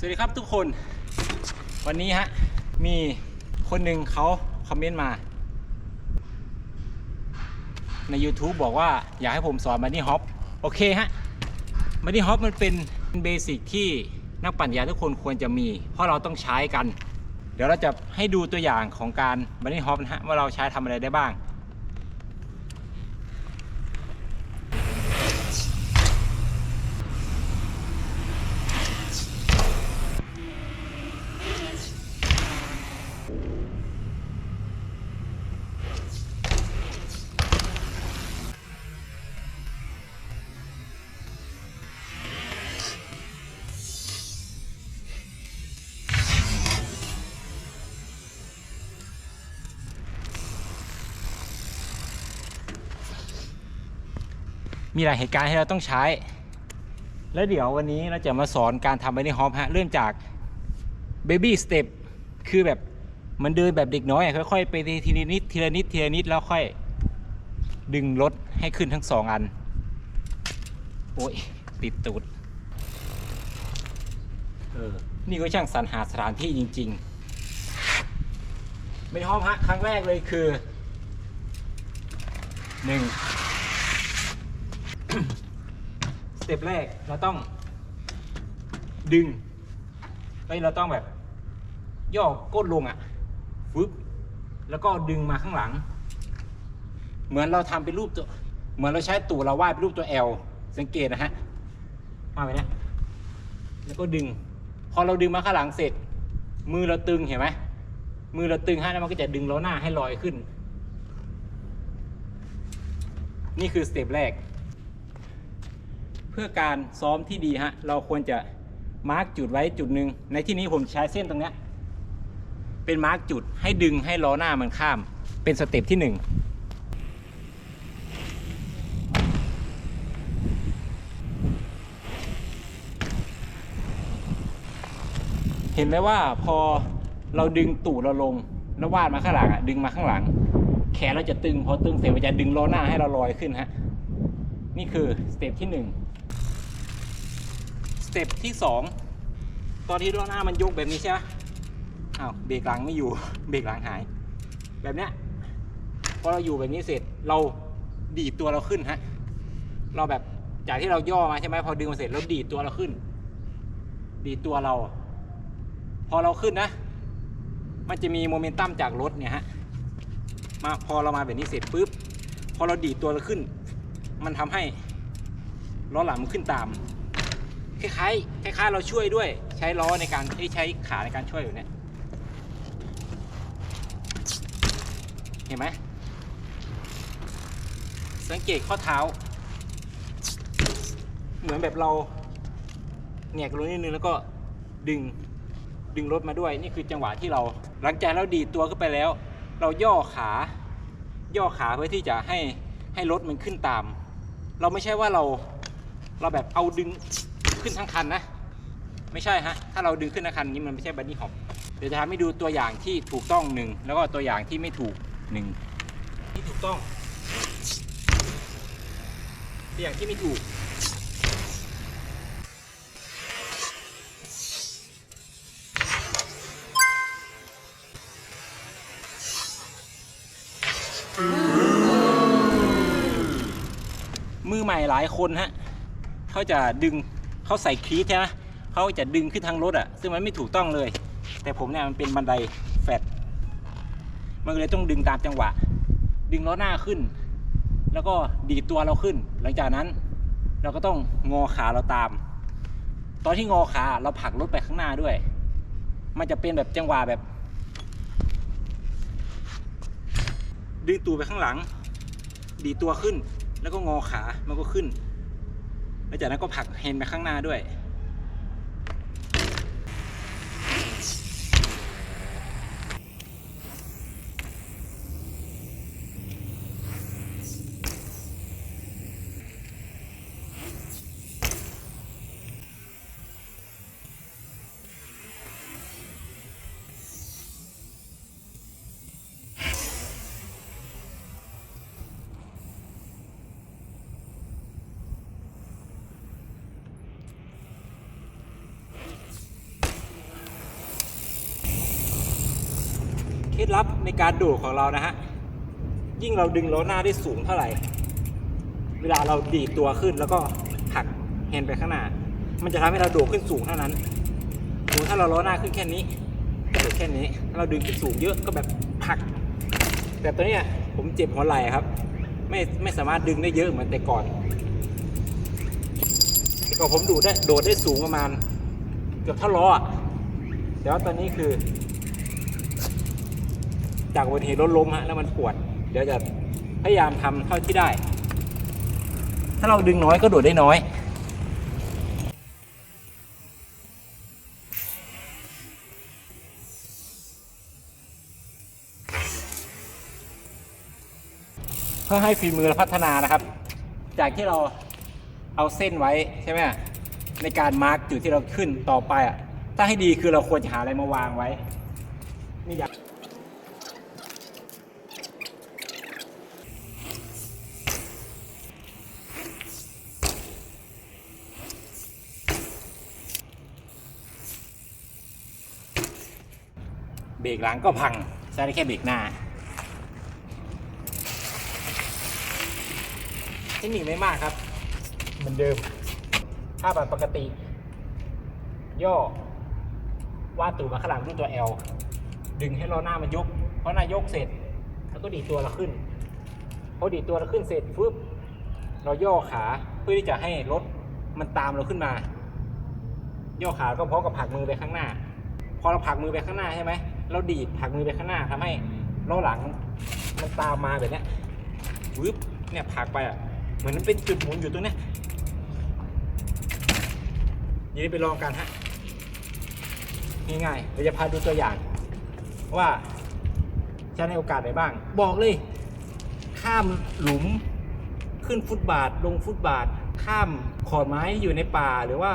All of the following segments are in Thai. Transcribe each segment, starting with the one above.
สวัสดีครับทุกคน วันนี้ฮะ มีคนหนึ่งเขาคอมเมนต์มา ใน YouTube บอกว่าอยากให้ผมสอนมันนี่ฮอปโอเคฮะมันนี่ฮอปมันเป็นเบสิกที่นักปั่นยานทุกคนควรจะมี เพราะเราต้องใช้กัน เดี๋ยวเราจะให้ดูตัวอย่างของการมันนี่ฮอปนะฮะว่าเราใช้ทำอะไรได้บ้าง มีหลายเหตุการณ์ที่เราต้องใช้ แล้วเดี๋ยววันนี้เราจะมาสอนการทำบันนี่ฮอปฮะเริ่มจากเบบี้สเต็ปคือแบบมันเดินแบบเด็กน้อยอะค่อยๆ ไปทีละนิดทีละนิดทีละนิดแล้วค่อยดึงรถให้ขึ้นทั้งสองอัน โอ้ย ติดตูดเออนี่ก็ช่างสรรหาสถานที่จริงๆไม่ฮอปฮะครั้งแรกเลยคือหนึ่ง ส เต็ปแรกเราต้องดึงเฮ้ยเราต้องแบบ ย่อก้นลงอะ่ะฟึบแล้วก็ดึงมาข้างหลัง เหมือนเราทำเป็นรูปตัว เหมือนเราใช้ตูดเราวาดเป็นรูปตัว L สังเกตนะฮะมาไปนี่ยแล้วก็ดึง พอเราดึงมาข้างหลังเสร็จ มือเราตึงเห็นไหมมือเราตึงฮะแล้วมันก็จะดึงล้อหน้าให้ลอยขึ้น นี่คือสเต็ปแรก พื่อการซ้อมที่ดีฮะเราควรจะมาร์กจุดไว้จุดหนึ่งในที่นี้ผมใช้เส้นตรงนี้เป็นมาร์กจุดให้ดึงให้ล้อหน้ามันข้าม เป็นสเต็ปที่หนึ่งเห็นไหมว่าพอเราดึงตูดเราลงแล้ววาดมาข้างหลังอะดึงมาข้างหลัง แขนเราจะตึงพอตึงเสร็จมันจะดึงล้อหน้าให้เราลอยขึ้นฮะนี่คือสเต็ปที่หนึ่ง เต็ปที่สองตอนที่ล้อหน้ามันยกแบบนี้ใช่ไหมอ้าวเบรกหลังไม่อยู่ เบรกหลังหาย แบบเนี้ยพอเราอยู่แบบนี้เสร็จเราดีดตัวเราขึ้นฮะ เราแบบจากที่เราย่อมาใช่ไหมพอดึงมาเสร็จเราดีดตัวเราขึ้น ดีดตัวเรา พอเราขึ้นนะ มันจะมีโมเมนตัมจากรถเนี่ยฮะมาพอเรามาแบบนี้เสร็จปุ๊บพอเราดีดตัวเราขึ้น มันทำให้ล้อหลังมันขึ้นตาม คล้ายๆคล้ายๆเราช่วยด้วย ใช้ล้อในการใช้ขาในการช่วยอยู่เนี่ยเห็นไหมสังเกตข้อเท้า เหมือนแบบเราแหกลงนิดนึงแล้วก็ดึงดึงรถมาด้วย นี่คือจังหวะที่เรา หลังจากเราดีตัวขึ้นไปแล้ว เราย่อขา ย่อขาเพื่อที่จะให้ให้รถมันขึ้นตาม เราไม่ใช่ว่าเราเราแบบเอาดึง ขึ้นทั้งคันนะ ไม่ใช่ฮะ ถ้าเราดึงขึ้นทั้งคันนี้มันไม่ใช่บันนี่ฮอปเดี๋ยวจะทำให้ดูตัวอย่างที่ถูกต้องหนึ่งแล้วก็ตัวอย่างที่ไม่ถูกหนึ่งที่ถูกต้องตัวอย่างที่ไม่ถูกมือใหม่หลายคนฮะเขาจะดึง เขาใส่คลีทใช่ไหมเขาจะดึงขึ้นทางรถอะ่ะ ซึ่งมันไม่ถูกต้องเลย แต่ผมเนี่ยมันเป็นบันไดแฟดมันก็เลยต้องดึงตามจังหวะ ดึงล้อหน้าขึ้น แล้วก็ดีดตัวเราขึ้น หลังจากนั้น เราก็ต้องงอขาเราตาม ตอนที่งอขาเราผลักรถไปข้างหน้าด้วย มันจะเป็นแบบจังหวะแบบ ดึงตัวไปข้างหลัง ดีตัวขึ้น แล้วก็งอขา มันก็ขึ้น แล้วจากนั้นก็ผลักเฮนไปข้างหน้าด้วย เคล็ดลับในการโดดของเรานะฮะ ยิ่งเราดึงล้อหน้าได้สูงเท่าไหร่ เวลาเราดีดตัวขึ้นแล้วก็หักแฮนด์ไปข้างหน้า มันจะทำให้เราโดดขึ้นสูงเท่านั้นสมมติถ้าเราล้อหน้าขึ้นแค่นี้โดดแค่นี้ ถ้าเราดึงขึ้นสูงเยอะก็แบบหัก แต่ตัวเนี้ยผมเจ็บหัวไหล่ครับ ไม่ไม่สามารถดึงได้เยอะเหมือนแต่ก่อน แต่ก่อนผมดูดได้โดดได้สูงประมาณ เกือบเท่าล้ออะแต่ว่าตอนนี้คือ จากอุบัติเหตุรถล้มฮะแล้วมันปวด เดี๋ยวจะพยายามทำเท่าที่ได้ ถ้าเราดึงน้อยก็โดดได้น้อยเพื่อให้ฝีมือเราพัฒนานะครับ จากที่เราเอาเส้นไว้ใช่ไหมในการมาร์กจุดที่เราขึ้นต่อไปอะถ้าให้ดีคือเราควรจะหาอะไรมาวางไว้นี่อยาก เบรกหลังก็พังใช้ได้แค่เบรกหน้า เทคนิคไม่มากครับ เหมือนเดิมถ้าแบบปกติ ย่อวาดตูดมาข้างหลังด้วยตัว L ดึงให้ล้อหน้ามันยก เพราะหน้ายกเสร็จแล้วก็ดีดตัวเราขึ้นพอดีดตัวเราขึ้นเสร็จฟึบเราย่อขาเพื่อที่จะให้รถมันตามเราขึ้นมา ย่อขาก็พราะกับผลักมือไปข้างหน้า พอเราผลักมือไปข้างหน้าใช่ไหม เราดีดผลักมือไปข้างหน้าทำให้ล้อหลังมันตามมาแบบเนี้ยวึบเนี่ยผลักไปอะเหมือนมันเป็นจุดหมุนอยู่ตรงเนี้ยยินดีไปลองกันฮะง่ายๆเราจะพาดูตัวอย่าง ว่าใช้ในโอกาสไหนบ้าง บอกเลย ข้ามหลุมขึ้นฟุตบาทลงฟุตบาท ข้ามขอนไม้ที่อยู่ในป่าหรือว่า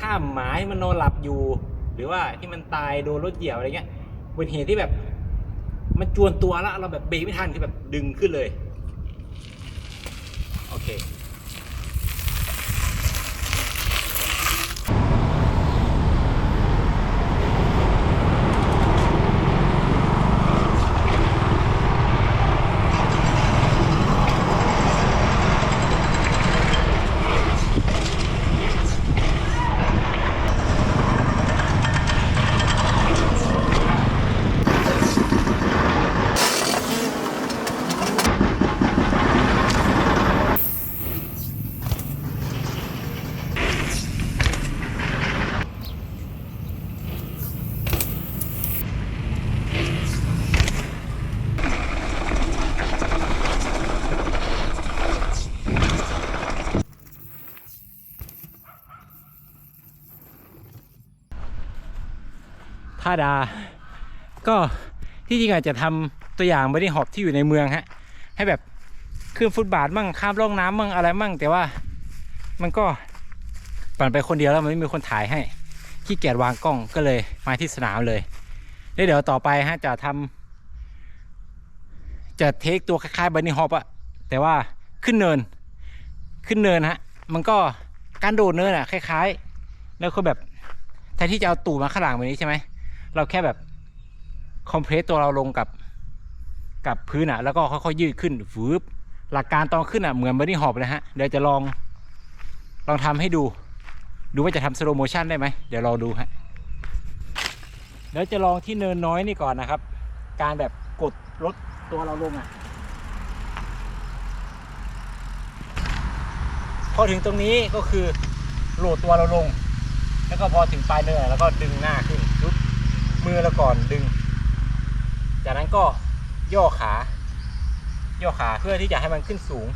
ข้ามหมาที่มันนอนหลับอยู่ หรือว่าที่มันตายโดนรถเหยียบอะไรเงี้ย เป็นเหตุที่แบบ มันจวนตัวแล้วเราแบบเบรกไม่ทันคือแบบดึงขึ้นเลย โอเค ท่าดา ก็ที่จริงอาจจะทำตัวอย่างบอดี้ฮอปที่อยู่ในเมืองฮะ ให้แบบขึ้นฟุตบาทมั่งข้ามร่องน้ำมั่งอะไรมั่ง แต่ว่ามันก็ปั่นไปคนเดียวแล้วมันไม่มีคนถ่ายให้ขี้เกียจวางกล้องก็เลยมาที่สนามเลยแล้วเดี๋ยวต่อไปฮะจะทำจะเทคตัวคล้ายๆบันนี่ฮอปอะแต่ว่าขึ้นเนิน ขึ้นเนินฮะ มันก็การโดดเนินอะคล้าย ๆ แล้วก็แบบแทนที่จะเอาตูดมาข้างหลังแบบนี้ใช่ไหม เราแค่แบบคอมเพรสตัวเราลงกับกับพื้นอะ แล้วก็ค่อยๆยืดขึ้นฟืบหลักการตอนขึ้นอะเหมือนบันนี่ฮอปเลยฮะ เดี๋ยวจะลองลองทำให้ดู ดูว่าจะทำสโลโมชันได้ไหมเดี๋ยวรอดูฮะเดี๋ยวจะลองที่เนินน้อยนี่ก่อนนะครับ การแบบกดลดตัวเราลงอะ พอถึงตรงนี้ก็คือโหลดตัวเราลง แล้วก็พอถึงปลายเนินแล้วก็ดึงหน้าขึ้น มือเราก่อนดึง จากนั้นก็ย่อขา ย่อขาเพื่อที่จะให้มันขึ้นสูง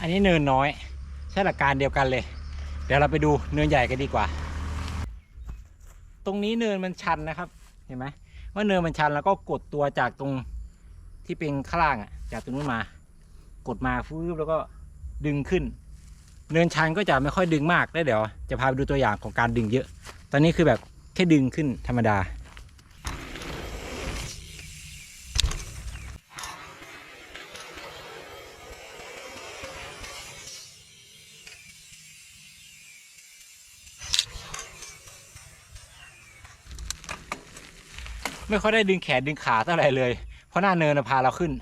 อันนี้เนินน้อย ใช้หลักการเดียวกันเลย เดี๋ยวเราไปดูเนินใหญ่กันดีกว่า ตรงนี้เนินมันชันนะครับ เห็นไหมว่าเนินมันชันแล้วก็กดตัวจากตรงที่เป็นข้างล่างอะ จากตรงนู้นมา กดมาฟื้นแล้วก็ดึงขึ้น เนินชันก็จะไม่ค่อยดึงมากแล้วเดี๋ยว จะพาไปดูตัวอย่างของการดึงเยอะ ตอนนี้คือแบบแค่ดึงขึ้นธรรมดา ไม่ค่อยได้ดึงแขนดึงขาเท่าไหร่เลย เพราะหน้าเนินพาเราขึ้น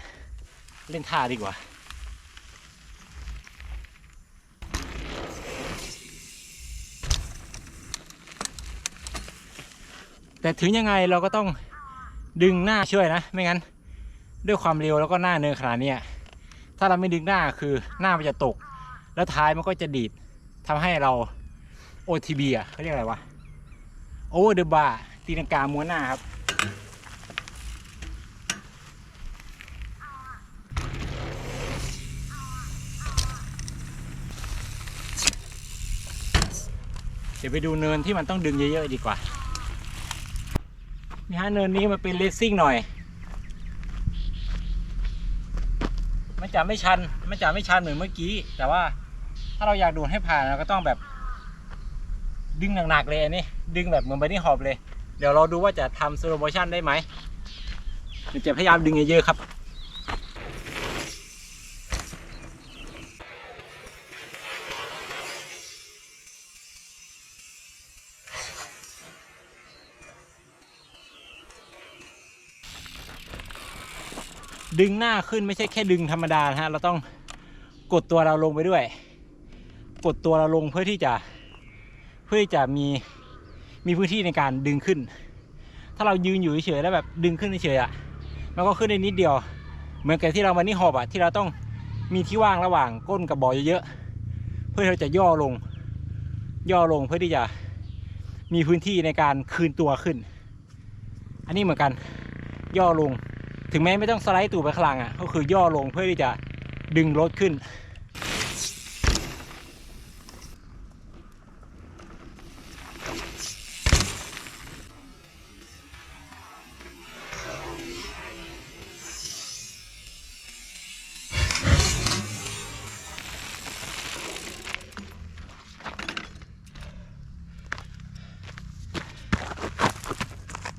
เล่นท่าดีกว่า แต่ถึงยังไงเราก็ต้องดึงหน้าช่วยนะ ไม่งั้น ด้วยความเร็วแล้วก็หน้าเนินขนาดนี้ถ้าเราไม่ดึงหน้าคือหน้ามันจะตก แล้วท้ายมันก็จะดีดทำให้เรา OTB อะเขาเรียกอะไรวะ Over the bar ตีลังกาม้วนหน้าครับ ดี๋ยวไปดูเนินที่มันต้องดึงเยอะๆดีกว่านี่ฮะเนินนี้มันเป็นเลสซิ่งหน่อย มันจะไม่ชัน มันจะไม่ชันเหมือนเมื่อกี้ แต่ว่าถ้าเราอยากดูดให้ผ่านเราก็ต้องแบบ ดึงหนักๆเลยอันนี้ ดึงแบบเหมือนบันนี่หอบเลย เดี๋ยวเราดูว่าจะทำสโลโมชั่นได้ไหมจะพยายามดึงเยอะๆครับ ดึงหน้าขึ้นไม่ใช่แค่ดึงธรรมดานะฮะ เราต้องกดตัวเราลงไปด้วย กดตัวเราลงเพื่อที่จะเพื่อที่จะมีมีพื้นที่ในการดึงขึ้น ถ้าเรายืนอยู่เฉยๆแล้วแบบดึงขึ้นเฉยๆอะมันก็ขึ้นได้นิดเดียว เหมือนกับที่เรามานี่หอบอะที่เราต้องมีที่ว่างระหว่างก้นกับบ่อเยอะๆเพื่อที่เราจะย่อลง ย่อลงเพื่อที่จะมีพื้นที่ในการคืนตัวขึ้น อันนี้เหมือนกันย่อลง ถึงแม้ไม่ต้องสไลด์ตูดไปข้างหลังอะก็คือย่อลงเพื่อที่จะดึงรถขึ้น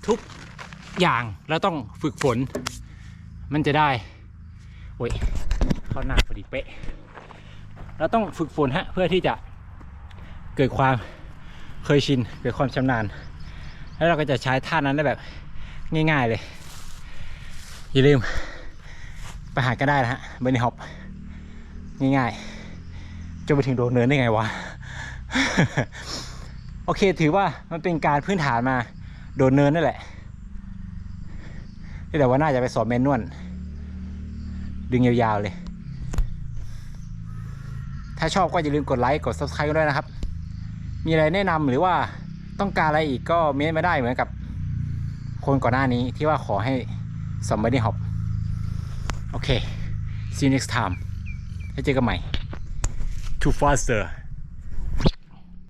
ทุกอย่างเราต้องฝึกฝน มันจะได้ โอ้ยเข้าหน้าพอดีเป๊ะ เราต้องฝึกฝนฮะเพื่อที่จะเกิดความเคยชินเกิดความชำนาญ แล้วเราก็จะใช้ท่านั้นได้แบบง่ายๆเลย อย่าลืม ไปหากันได้นะฮะเบนนี่ฮอปง่ายๆ จะไปถึงโดนเนินได้ไงวะ โอเคถือว่ามันเป็นการพื้นฐานมาโดนเนินนั่นแหละแต่ว่าน่าจะไปสอบเมนนวล ดึงยาวๆเลย ถ้าชอบก็อย่าลืมกดไลค์กด subscribe กันด้วยนะครับ มีอะไรแนะนำหรือว่าต้องการอะไรอีกก็เม้นมาได้เหมือนกับคนก่อนหน้านี้ที่ว่าขอให้สมบัติฮอปโอเค see you next time แล้วเจอกันใหม่ too faster